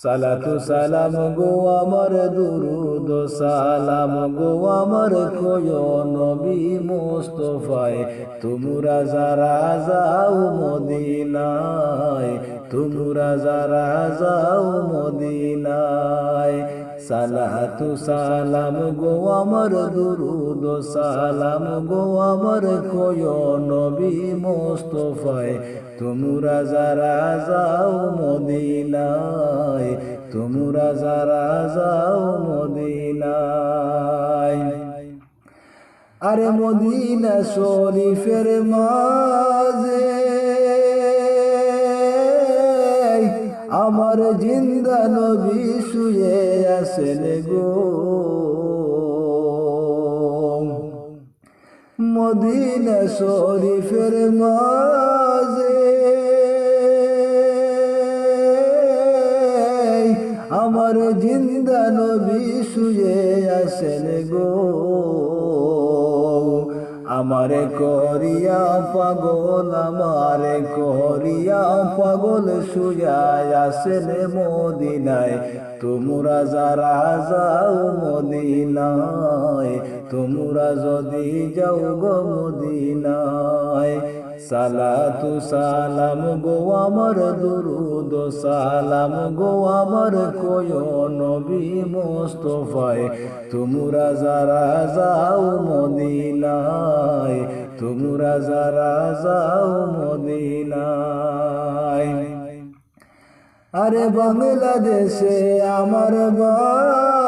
সালাতু সালাম গো আমার দুরুদ, সালাম গো আমার খোয় নবী মুস্তফায়। তোমরা যারা যাও মদিনায়, তোমরা যারা যাও মদিনায়। সালাতু সালাম গো আমার দুরুদ, সালাম গো আমার খোয় নবী মুস্তফায়। তোমরা যারা যাও মদিনায় তোমরা যারা যাও মদিনায়, আরে মদিনা শরীফের মাঝে, আমার জিন্দা নবী শুয়ে আসেন গো। মদিনা শরীফের মাঝে আমার জিন্দা নবী শুয়ে আসেন গো। আমারে করিয়া পাগল, আমারে করিয়া পাগল শুয়ায় আসেন মদিনায়। তোমরা যারা যাও মদিনায়, তোমরা যদি যাও গো মদিনায় সালাতু সালাম গো আমার দুরুদ, সালাম গো আমার কোয় নবী মোস্তফায়, তোমরা যারা যাও মদিনায়, তোমরা যারা যাও মদিনায়। আরে বাংলাদেশে আমার বাড়ি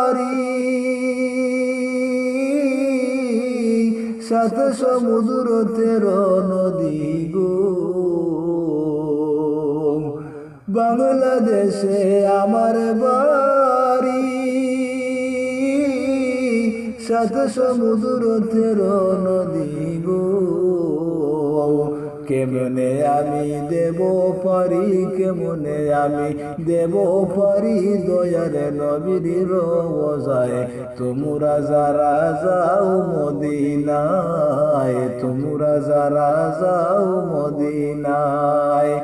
সাত সমুদ্র তের নদী গো বাংলাদেশে আমার বাড়ি। সাত সমুদ্র তের নদী গো কেমনে আমি দেব পারি, কেমনে আমি দেব পারি? দয়ার নবীর রোজায় তোমরা যারা যাও মদিনায়, তোমরা যারা যাও মদিনায়।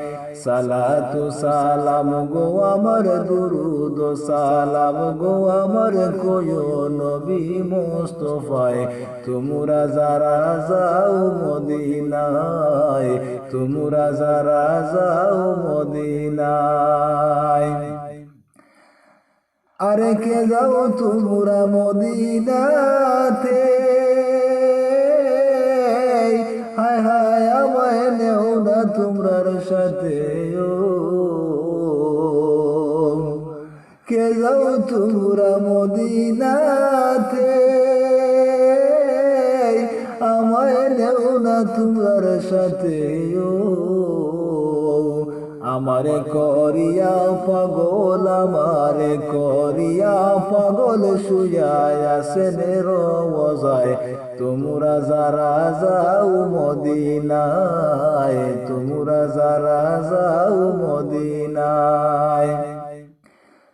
সালাতু সালাম গো আমার দুরুদ, সালাম গো আমার কোয় নবী মোস্তফায়। তোমরা যারা যাও মদিনায় তোমরা যারা যাও মদিনায়, আরে কে যাও তোমরা মদিনাতে? হায় হায়, আমায় নেও না তোমরার সাথে কে যাও তোমরা মদিনাতে? আমায় নেও না তোমরার সাথে আমারে করিয়া পাগল, আমারে করিয়া পাগল শুয়ায় আসেন রোজায় তোমরা যারা যাও মদিনায়, তোমরা যারা যাও মদিনায়।